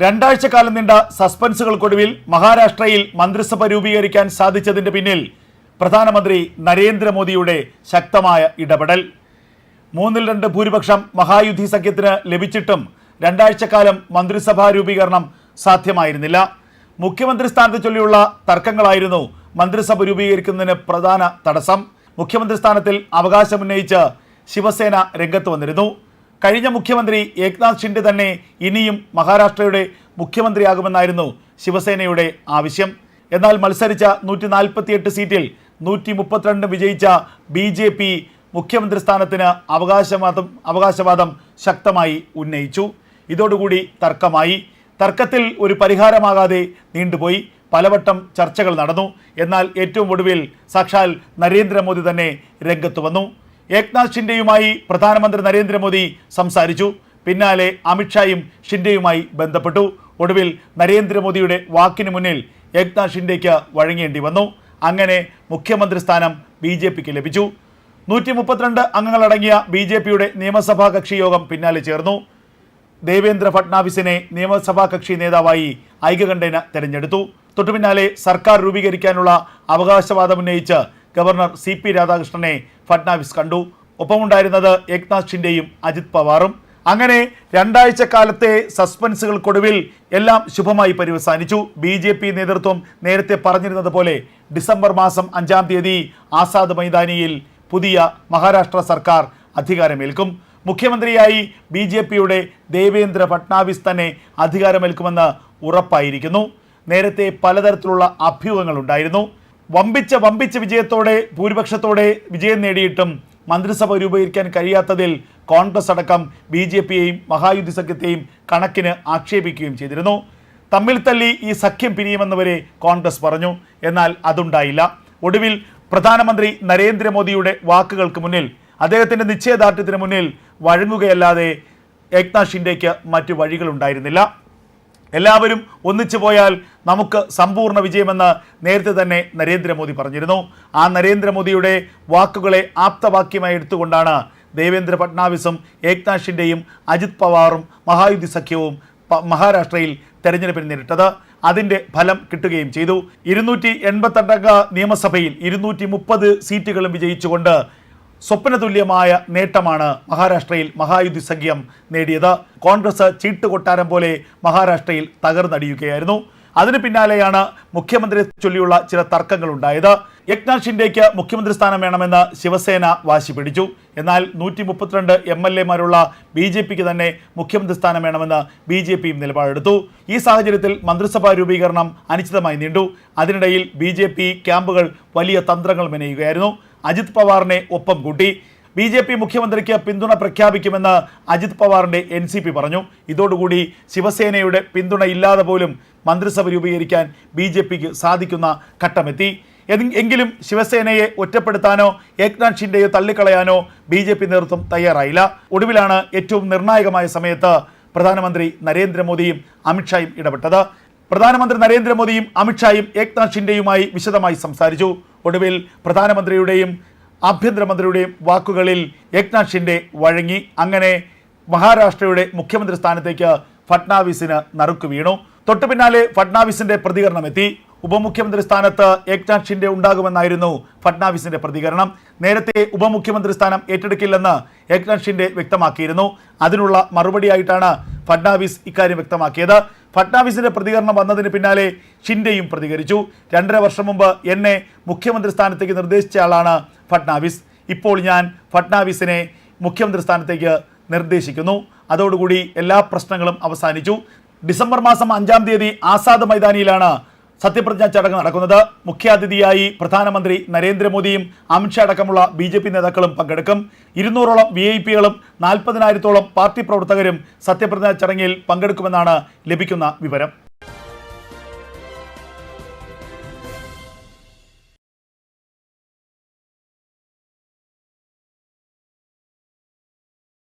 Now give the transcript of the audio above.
രണ്ടാഴ്ചക്കാലം നീണ്ട സസ്പെൻസുകൾക്കൊടുവിൽ മഹാരാഷ്ട്രയിൽ മന്ത്രിസഭ രൂപീകരിക്കാൻ സാധിച്ചതിന്റെ പിന്നിൽ പ്രധാനമന്ത്രി നരേന്ദ്രമോദിയുടെ ശക്തമായ ഇടപെടൽ. മൂന്നിൽ രണ്ട് ഭൂരിപക്ഷം മഹായുദ്ധി സഖ്യത്തിന് ലഭിച്ചിട്ടും രണ്ടാഴ്ചക്കാലം മന്ത്രിസഭാ രൂപീകരണം സാധ്യമായിരുന്നില്ല. മുഖ്യമന്ത്രി സ്ഥാനത്തെ ചൊല്ലിയുള്ള തർക്കങ്ങളായിരുന്നു മന്ത്രിസഭ രൂപീകരിക്കുന്നതിന് പ്രധാന തടസ്സം. മുഖ്യമന്ത്രി സ്ഥാനത്തിൽ അവകാശമുന്നയിച്ച് ശിവസേന രംഗത്ത് വന്നിരുന്നു. കഴിഞ്ഞ മുഖ്യമന്ത്രി ഏക്നാഥ് ഷിൻഡെ തന്നെ ഇനിയും മഹാരാഷ്ട്രയുടെ മുഖ്യമന്ത്രിയാകുമെന്നായിരുന്നു ശിവസേനയുടെ ആവശ്യം. എന്നാൽ മത്സരിച്ച നൂറ്റി നാൽപ്പത്തിയെട്ട് സീറ്റിൽ നൂറ്റി മുപ്പത്തിരണ്ട് വിജയിച്ച ബി ജെ പി മുഖ്യമന്ത്രി സ്ഥാനത്തിന് അവകാശവാദം അവകാശവാദം ശക്തമായി ഉന്നയിച്ചു. ഇതോടുകൂടി തർക്കമായി. തർക്കത്തിൽ ഒരു പരിഹാരമാകാതെ നീണ്ടുപോയി. പലവട്ടം ചർച്ചകൾ നടന്നു. എന്നാൽ ഏറ്റവും ഒടുവിൽ സാക്ഷാൽ നരേന്ദ്രമോദി തന്നെ രംഗത്ത് വന്നു. ഏക്നാഥ് ഷിൻഡെയുമായി പ്രധാനമന്ത്രി നരേന്ദ്രമോദി സംസാരിച്ചു. പിന്നാലെ അമിത്ഷായും ഷിൻഡെയുമായി ബന്ധപ്പെട്ടു. ഒടുവിൽ നരേന്ദ്രമോദിയുടെ വാക്കിന് മുന്നിൽ ഏക്നാഥ് ഷിൻഡെയ്ക്ക് വഴങ്ങേണ്ടി വന്നു. അങ്ങനെ മുഖ്യമന്ത്രി സ്ഥാനം ബി ജെ പിക്ക് ലഭിച്ചു. നൂറ്റി മുപ്പത്തിരണ്ട് അംഗങ്ങളടങ്ങിയ ബി ജെ പിയുടെ നിയമസഭാ കക്ഷി യോഗം പിന്നാലെ ചേർന്നു. ദേവേന്ദ്ര ഫട്നാവിസിനെ നിയമസഭാ കക്ഷി നേതാവായി ഐക്യകണ്ഠേന തെരഞ്ഞെടുത്തു. തൊട്ടുപിന്നാലെ സർക്കാർ രൂപീകരിക്കാനുള്ള അവകാശവാദം ഉന്നയിച്ച് ഗവർണർ സി പി രാധാകൃഷ്ണനെ ഫഡ്നാവിസ് കണ്ടു. ഒപ്പമുണ്ടായിരുന്നത് ഏക്നാഥ് ഷിൻഡെയും അജിത് പവാറും. അങ്ങനെ രണ്ടാഴ്ച കാലത്തെ സസ്പെൻസുകൾക്കൊടുവിൽ എല്ലാം ശുഭമായി പര്യവസാനിച്ചു. ബി ജെ പി നേതൃത്വം നേരത്തെ പറഞ്ഞിരുന്നത് പോലെ ഡിസംബർ മാസം അഞ്ചാം തീയതി ആസാദ് മൈതാനിയിൽ പുതിയ മഹാരാഷ്ട്ര സർക്കാർ അധികാരമേൽക്കും. മുഖ്യമന്ത്രിയായി ബി ജെ പിയുടെ ദേവേന്ദ്ര ഫട്നാവിസ് തന്നെ അധികാരമേൽക്കുമെന്ന് ഉറപ്പായിരിക്കുന്നു. നേരത്തെ പലതരത്തിലുള്ള അഭ്യൂഹങ്ങളുണ്ടായിരുന്നു. വമ്പിച്ച വമ്പിച്ച വിജയത്തോടെ ഭൂരിപക്ഷത്തോടെ വിജയം നേടിയിട്ടും മന്ത്രിസഭ രൂപീകരിക്കാൻ കഴിയാത്തതിൽ കോൺഗ്രസ് അടക്കം ബി ജെ പിയെയും മഹായുദ്ധി സഖ്യത്തെയും കണക്കിന് ആക്ഷേപിക്കുകയും ചെയ്തിരുന്നു. തമ്മിൽ തല്ലി ഈ സഖ്യം പിരിയുമെന്നവരെ കോൺഗ്രസ് പറഞ്ഞു. എന്നാൽ അതുണ്ടായില്ല. ഒടുവിൽ പ്രധാനമന്ത്രി നരേന്ദ്രമോദിയുടെ വാക്കുകൾക്ക് മുന്നിൽ അദ്ദേഹത്തിന്റെ നിശ്ചയദാർഢ്യത്തിന് മുന്നിൽ വഴങ്ങുകയല്ലാതെ ഏക്നാഥ് ഷിൻഡേക്ക് മറ്റു വഴികളുണ്ടായിരുന്നില്ല. എല്ലാവരും ഒന്നിച്ചു പോയാൽ നമുക്ക് സമ്പൂർണ വിജയമെന്ന് നേരത്തെ തന്നെ നരേന്ദ്രമോദി പറഞ്ഞിരുന്നു. ആ നരേന്ദ്രമോദിയുടെ വാക്കുകളെ ആപ്തവാക്യമായി എടുത്തുകൊണ്ടാണ് ദേവേന്ദ്ര ഫട്നാവിസും ഏക്നാഥ് ഷിൻഡെയും അജിത് പവാറും മഹായുദ്ധി സഖ്യവും മഹാരാഷ്ട്രയിൽ തെരഞ്ഞെടുപ്പിൽ നേരിട്ടത്. അതിന്റെ ഫലം കിട്ടുകയും ചെയ്തു. ഇരുന്നൂറ്റി എൺപത്തെട്ടംഗ നിയമസഭയിൽ ഇരുന്നൂറ്റി മുപ്പത് സീറ്റുകളും വിജയിച്ചുകൊണ്ട് സ്വപ്നതുല്യമായ നേട്ടമാണ് മഹാരാഷ്ട്രയിൽ മഹായുദ്ധി സഖ്യം നേടിയത്. കോൺഗ്രസ് ചീട്ടുകൊട്ടാരം പോലെ മഹാരാഷ്ട്രയിൽ തകർന്നടിയുകയായിരുന്നു. അതിന് പിന്നാലെയാണ് മുഖ്യമന്ത്രിയെ ചൊല്ലിയുള്ള ചില തർക്കങ്ങൾ ഉണ്ടായത് യക്നാഥ് ഷിൻഡെയ്ക്ക് മുഖ്യമന്ത്രി സ്ഥാനം വേണമെന്ന് ശിവസേന വാശി പിടിച്ചു. എന്നാൽ നൂറ്റി മുപ്പത്തിരണ്ട് എം എൽ എമാരുള്ള ബി ജെ പിക്ക് തന്നെ മുഖ്യമന്ത്രി സ്ഥാനം വേണമെന്ന് ബി ജെ പിയും നിലപാടെടുത്തു. ഈ സാഹചര്യത്തിൽ മന്ത്രിസഭാ രൂപീകരണം അനിശ്ചിതമായി നീണ്ടു. അതിനിടയിൽ ബി ജെ പി ക്യാമ്പുകൾ വലിയ തന്ത്രങ്ങൾ മെനയുകയായിരുന്നു. അജിത് പവാറിനെ ഒപ്പം കൂട്ടി. ബി ജെ പി മുഖ്യമന്ത്രിക്ക് പിന്തുണ പ്രഖ്യാപിക്കുമെന്ന് അജിത് പവാറിന്റെ എൻ സി പി പറഞ്ഞു. ഇതോടുകൂടി ശിവസേനയുടെ പിന്തുണ ഇല്ലാതെ പോലും മന്ത്രിസഭ രൂപീകരിക്കാൻ ബി ജെ പിക്ക് സാധിക്കുന്ന ഘട്ടമെത്തി. എങ്കിലും ശിവസേനയെ ഒറ്റപ്പെടുത്താനോ ഏക്നാഥ് ഷിൻഡെയെ തള്ളിക്കളയാനോ ബി ജെ പി നേതൃത്വം തയ്യാറായില്ല. ഒടുവിലാണ് ഏറ്റവും നിർണായകമായ സമയത്ത് പ്രധാനമന്ത്രി നരേന്ദ്രമോദിയും അമിത്ഷായും ഇടപെട്ടത്. പ്രധാനമന്ത്രി നരേന്ദ്രമോദിയും അമിത്ഷായും ഏക്നാഥ് ഷിൻഡെയുമായി വിശദമായി സംസാരിച്ചു. ഒടുവിൽ പ്രധാനമന്ത്രിയുടെയും ആഭ്യന്തരമന്ത്രിയുടെയും വാക്കുകളിൽ ഏക്നാഥ് ഷിൻഡെ വഴങ്ങി അങ്ങനെ മഹാരാഷ്ട്രയുടെ മുഖ്യമന്ത്രി സ്ഥാനത്തേക്ക് ഫട്നാവിസിന് നറുക്ക് വീണു. തൊട്ടു പിന്നാലെ ഫട്നാവിസിന്റെ പ്രതികരണം എത്തി. ഉപമുഖ്യമന്ത്രി സ്ഥാനത്ത് ഏക്നാഥ് ഷിൻഡെ ഉണ്ടാകുമെന്നായിരുന്നു ഫട്നാവിസിന്റെ പ്രതികരണം. നേരത്തെ ഉപമുഖ്യമന്ത്രി സ്ഥാനം ഏറ്റെടുക്കില്ലെന്ന് ഏക്നാഥ് ഷിൻഡെ വ്യക്തമാക്കിയിരുന്നു. അതിനുള്ള മറുപടിയായിട്ടാണ് ഫട്നാവിസ് ഇക്കാര്യം വ്യക്തമാക്കിയത്. ഫട്നാവിസിന്റെ പ്രതികരണം വന്നതിന് പിന്നാലെ ഷിൻഡെയും പ്രതികരിച്ചു. രണ്ടര വർഷം മുമ്പ് എന്നെ മുഖ്യമന്ത്രി സ്ഥാനത്തേക്ക് നിർദ്ദേശിച്ച ആളാണ് ഫട്നാവിസ്. ഇപ്പോൾ ഞാൻ ഫട്നാവിസിനെ മുഖ്യമന്ത്രി സ്ഥാനത്തേക്ക് നിർദ്ദേശിക്കുന്നു. അതോടുകൂടി എല്ലാ പ്രശ്നങ്ങളും അവസാനിച്ചു. ഡിസംബർ മാസം അഞ്ചാം തീയതി ആസാദ് മൈതാനിയിലാണ് സത്യപ്രതിജ്ഞാ ചടങ്ങ് നടക്കുന്നത് മുഖ്യാതിഥിയായി പ്രധാനമന്ത്രി നരേന്ദ്രമോദിയും അമിത്ഷാ അടക്കമുള്ള ബി ജെ പി നേതാക്കളും പങ്കെടുക്കും. ഇരുന്നൂറോളം വി ഐ പികളും നാൽപ്പതിനായിരത്തോളം പാർട്ടി പ്രവർത്തകരും സത്യപ്രതിജ്ഞാ ചടങ്ങിൽ പങ്കെടുക്കുമെന്നാണ് ലഭിക്കുന്ന വിവരം.